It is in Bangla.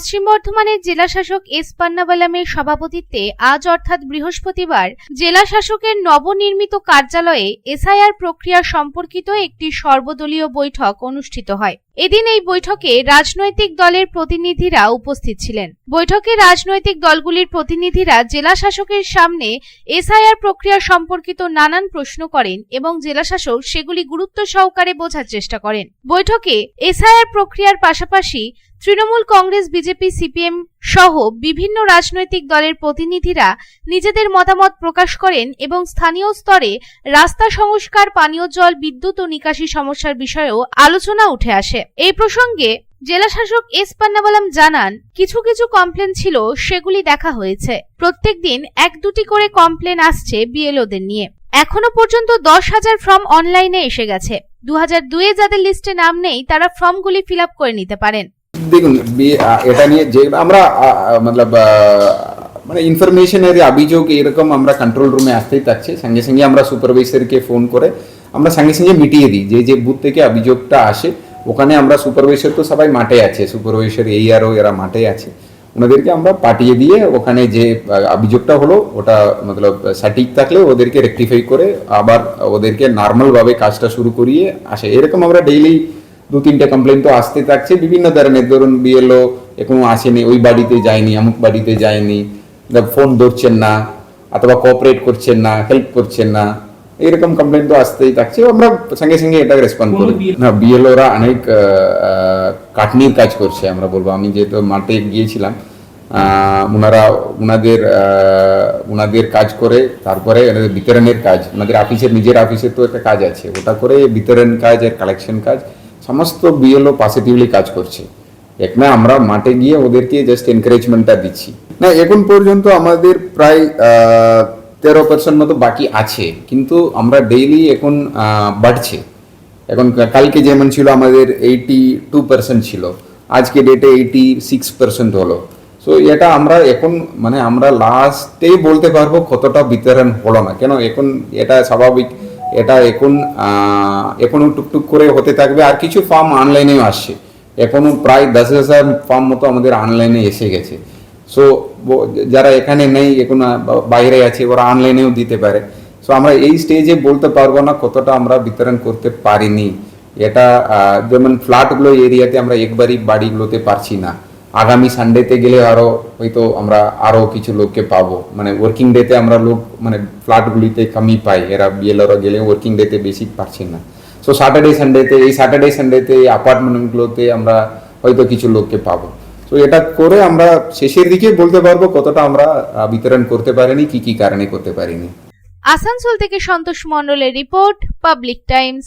পশ্চিম বর্ধমানের জেলা শাসক এস পান্নাবালামের সভাপতিত্বে আজ অর্থাৎ বৃহস্পতিবার জেলা শাসকের নবনির্মিত কার্যালয়ে এসআইআর প্রক্রিয়া সম্পর্কিত একটি সর্বদলীয় বৈঠক অনুষ্ঠিত হয়। এদিন এই বৈঠকে রাজনৈতিক দলের প্রতিনিধিরা উপস্থিত ছিলেন। বৈঠকে রাজনৈতিক দলগুলির প্রতিনিধিরা জেলা শাসকের সামনে এসআইআর প্রক্রিয়া সম্পর্কিত নানান প্রশ্ন করেন এবং জেলাশাসক সেগুলি গুরুত্ব সহকারে বোঝার চেষ্টা করেন। বৈঠকে এসআইআর প্রক্রিয়ার পাশাপাশি তৃণমূল কংগ্রেস, বিজেপি, সিপিএম সহ বিভিন্ন রাজনৈতিক দলের প্রতিনিধিরা নিজেদের মতামত প্রকাশ করেন এবং স্থানীয় স্তরে রাস্তা সংস্কার, পানীয় জল, বিদ্যুৎ ও নিকাশি সমস্যার বিষয়েও আলোচনা উঠে আসে। এই প্রসঙ্গে জেলাশাসক এস পান্নাবালাম জানান, কিছু কিছু কমপ্লেন ছিল, সেগুলি দেখা হয়েছে। প্রত্যেক দিন এক দুটি করে কমপ্লেন আসছে বিএলওদের নিয়ে। এখনও পর্যন্ত দশ হাজার ফর্ম অনলাইনে এসে গেছে। দু হাজার দুয়ে যাদের লিস্টে নাম নেই, তারা ফর্মগুলি ফিল আপ করে নিতে পারেন। দেখুন এটা নিয়ে যে, আমরা মতলব মানে ইনফরমেশনের অভিযোগ এরকম আমরা কন্ট্রোল রুমে আসতেই থাকছে। সঙ্গে সঙ্গে আমরা সুপারভাইজারকে ফোন করে আমরা সঙ্গে সঙ্গে মিটিয়ে দিই। যে যে বুথ থেকে অভিযোগটা আসে ওখানে আমরা সুপারভাইজার তো সবাই মাঠে আছে, সুপারভাইজার এইআরও এরা মাঠে আছে। ওনাদেরকে আমরা পাঠিয়ে দিয়ে ওখানে যে অভিযোগটা হলো, ওটা মতলব সঠিক থাকলে ওদেরকে রেকটিফাই করে আবার ওদেরকে নর্মালভাবে কাজটা শুরু করিয়ে আসে। এরকম আমরা ডেইলি দু তিনটে কমপ্লেন তো আসতে থাকছে। বিভিন্ন ধরনের, ধরুন বিএলও এখনও আসেনি, ওই বাড়িতে যায়নি, অমুক বাড়িতে যায়নি ফোন ধরছেন না, অথবা কোঅপারেট করছেন না হেল্প করছেন না। এরকম কমপ্লেন তো আসতেই থাকছে। আমরা সঙ্গে সঙ্গে এটা রেসপন্ড করি। না বিএলওরা অনেক কাটনির কাজ করছে আমরা বলব। আমি যেহেতু মাঠে গিয়েছিলাম ওনারা ওনাদের ওনাদের কাজ করে তারপরে ওনাদের বিতরণের কাজ ওনাদের অফিসের নিজের অফিসের তো একটা কাজ আছে। ওটা করে বিতরণ কাজ আর কালেকশন কাজ সমস্ত বিএলও পজিটিভলি কাজ করছে। এক না আমরা মাঠে গিয়ে ওদেরকে জাস্ট এনকারেজমেন্টটা দিচ্ছি। না এখন পর্যন্ত আমাদের প্রায় তেরো পার্সেন্ট মতো বাকি আছে। কিন্তু আমরা ডেইলি এখন বাড়ছে। এখন কালকে যেমন ছিল আমাদের এইটি টু পার্সেন্ট ছিল, আজকে ডেটে এইটি সিক্স পার্সেন্ট হলো। সো এটা আমরা এখন মানে আমরা লাস্টেই বলতে পারব কতটা বিতরণ হলো না। কেন এখন এটা স্বাভাবিক, এটা এখন এখনও টুকটুক করে হতে থাকবে। আর কিছু ফার্ম অনলাইনেও আসছে। এখনও প্রায় দশ হাজার ফার্ম মতো আমাদের অনলাইনে এসে গেছে। সো যারা এখানে নেই এখন আহ, বা- বাইরে আছে ওরা অনলাইনেও দিতে পারে সো আমরা এই স্টেজে বলতে পারব না কতটা আমরা বিতরণ করতে পারিনি এটা আহ, যেমন ফ্ল্যাটগুলো এরিয়াতে আমরা একবারই বাড়িগুলোতে পারছি না আগামী সানডেতে গেলে আরও হয়তো আমরা আরও কিছু লোককে পাবো মানে ওয়ার্কিং ডেতে আমরা লোক মানে ফ্ল্যাটগুলিতে কমই পাই এরা বিএলআরও গেলে ওয়ার্কিং ডেতে বেশি পারছি না সো স্যাটারডে সানডেতে এই স্যাটারডে সানডেতে এই অ্যাপার্টমেন্টগুলোতে আমরা হয়তো কিছু লোককে পাবো তো এটা করে আমরা শেষের দিকে বলতে পারব কতটা আমরা বিতরণ করতে পারিনি, কি কি কারণে করতে পারিনি। আসানসোল থেকে সন্তোষ মন্ডলের report, Public Times.